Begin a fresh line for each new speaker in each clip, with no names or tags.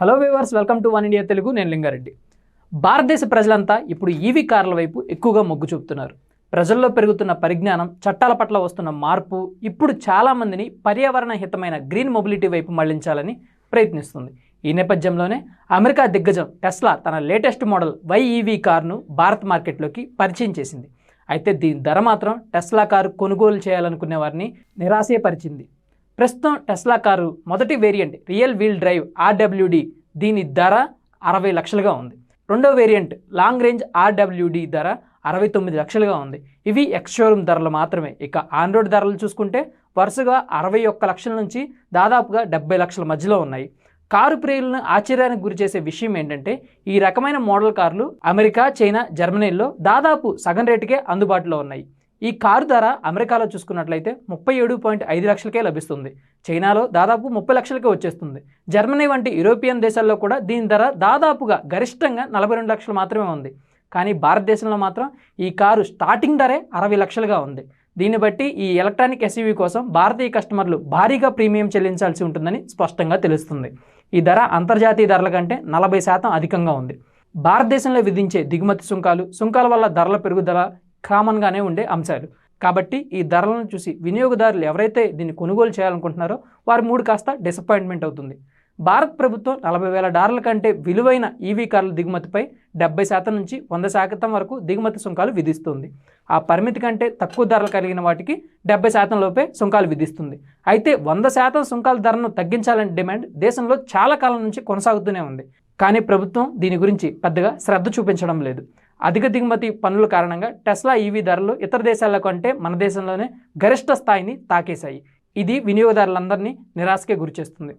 Hello viewers welcome to One India Telugu. నేను లింగారెడ్డి. భారతదేశ ప్రజలంతా ఇప్పుడు ఈవీ కార్ల వైపు ఎక్కువగా మొగ్గు చూపుతున్నారు. ప్రజల్లో పెరుగుతున్న పరిజ్ఞానం చట్టాల పట్ల వస్తున్న మార్పు ఇప్పుడు చాలామందిని పర్యావరణ హితమైన గ్రీన్ మొబిలిటీ వైపు మళ్ళించాలని ప్రయత్నిస్తుంది. ఈ నేపథ్యంలోనే అమెరికా దిగ్గజం టెస్లా తన లేటెస్ట్ మోడల్ వైఈవీ కార్ను భారత్ మార్కెట్లోకి పరిచయం చేసింది. అయితే దీని ధర మాత్రం టెస్లా కారు కొనుగోలు చేయాలనుకునే వారిని నిరాశపరిచింది ప్రస్తుతం టెస్లా కారు మొదటి variant rear wheel drive RWD దీని ధర అరవై లక్షలుగా ఉంది. రెండో వేరియంట్ లాంగ్ రేంజ్ ఆర్డబ్ల్యూడి ధర అరవై తొమ్మిది లక్షలుగా ఉంది. ఇవి ఎక్స్ షోరూమ్ ధరలు మాత్రమే. ఇక ఆన్ రోడ్ ధరలు చూసుకుంటే వరుసగా అరవై ఒక్క లక్షల నుంచి దాదాపుగా డెబ్బై లక్షల మధ్యలో ఉన్నాయి. కారు ప్రియులను ఆశ్చర్యానికి గురి చేసే విషయం ఏంటంటే ఈ రకమైన మోడల్ కార్లు అమెరికా చైనా జర్మనీల్లో దాదాపు సగం రేటుకే అందుబాటులో ఉన్నాయి. ఈ కారు ధర అమెరికాలో చూసుకున్నట్లయితే ముప్పై ఏడు పాయింట్ ఐదు లక్షలకే లభిస్తుంది. చైనాలో దాదాపు ముప్పై లక్షలకే వచ్చేస్తుంది. జర్మనీ వంటి యూరోపియన్ దేశాల్లో కూడా దీని ధర దాదాపుగా గరిష్టంగా నలభై రెండు లక్షలు మాత్రమే ఉంది. కానీ భారతదేశంలో మాత్రం ఈ కారు స్టార్టింగ్ ధరే అరవై లక్షలుగా ఉంది. దీన్ని బట్టి ఈ ఎలక్ట్రానిక్ ఎస్యూవీ కోసం భారతీయ కస్టమర్లు భారీగా ప్రీమియం చెల్లించాల్సి ఉంటుందని స్పష్టంగా తెలుస్తుంది. ఈ ధర అంతర్జాతీయ ధరల కంటే నలభై శాతం అధికంగా ఉంది. భారతదేశంలో విధించే దిగుమతి సుంకాలు సుంకాల వల్ల ధరల పెరుగుదల కామన్గానే ఉండే అంశాలు. కాబట్టి ఈ ధరలను చూసి వినియోగదారులు ఎవరైతే దీన్ని కొనుగోలు చేయాలనుకుంటున్నారో వారి మూడు కాస్త డిసప్పాయింట్మెంట్ అవుతుంది. భారత్ ప్రభుత్వం నలభై వేల డాలర్ల కంటే విలువైన ఈవీ కార్ల దిగుమతిపై డెబ్బై శాతం నుంచి వంద శాతం వరకు దిగుమతి సుంకాలు విధిస్తుంది. ఆ పరిమితి కంటే తక్కువ ధరలు కలిగిన వాటికి డెబ్బై శాతం లోపే సుంకాలు విధిస్తుంది. అయితే వంద శాతం సుంకాల ధరను తగ్గించాలనే డిమాండ్ దేశంలో చాలా కాలం నుంచి కొనసాగుతూనే ఉంది. కానీ ప్రభుత్వం దీని గురించి పెద్దగా శ్రద్ధ చూపించడం లేదు. అధిక దిగుమతి పన్నుల కారణంగా టెస్లా ఈవీ ధరలు ఇతర దేశాల కంటే మన దేశంలోనే గరిష్ట స్థాయిని తాకేశాయి. ఇది వినియోగదారులందరినీ నిరాశకే గురిచేస్తుంది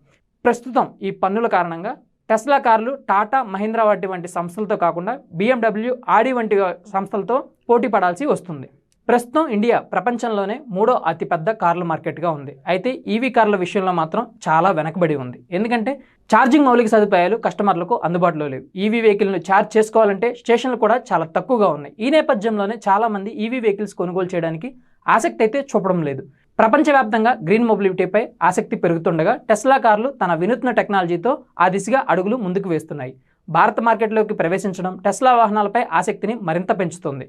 ప్రస్తుతం ఈ పన్నుల కారణంగా టెస్లా కార్లు టాటా మహీంద్రా వంటి వంటి సంస్థలతో కాకుండా బిఎండబ్ల్యూ ఆడి వంటి సంస్థలతో పోటీ పడాల్సి వస్తుంది. ప్రస్తుతం ఇండియా ప్రపంచంలోనే మూడో అతిపెద్ద కార్ల మార్కెట్గా ఉంది. అయితే ఈవీ కార్ల విషయంలో మాత్రం చాలా వెనకబడి ఉంది. ఎందుకంటే ఛార్జింగ్ మౌలిక సదుపాయాలు కస్టమర్లకు అందుబాటులో లేవు. ఈవీ వెహికల్ను ఛార్జ్ చేసుకోవాలంటే స్టేషన్లు కూడా చాలా తక్కువగా ఉన్నాయి. ఈ నేపథ్యంలోనే చాలామంది ఈవీ వెహికల్స్ కొనుగోలు చేయడానికి ఆసక్తి అయితే చూపడం లేదు. ప్రపంచవ్యాప్తంగా గ్రీన్ మొబిలిటీపై ఆసక్తి పెరుగుతుండగా టెస్లా కార్లు తన వినూత్న టెక్నాలజీతో ఆ దిశగా అడుగులు ముందుకు వేస్తున్నాయి. భారత మార్కెట్లోకి ప్రవేశించడం టెస్లా వాహనాలపై ఆసక్తిని మరింత పెంచుతుంది.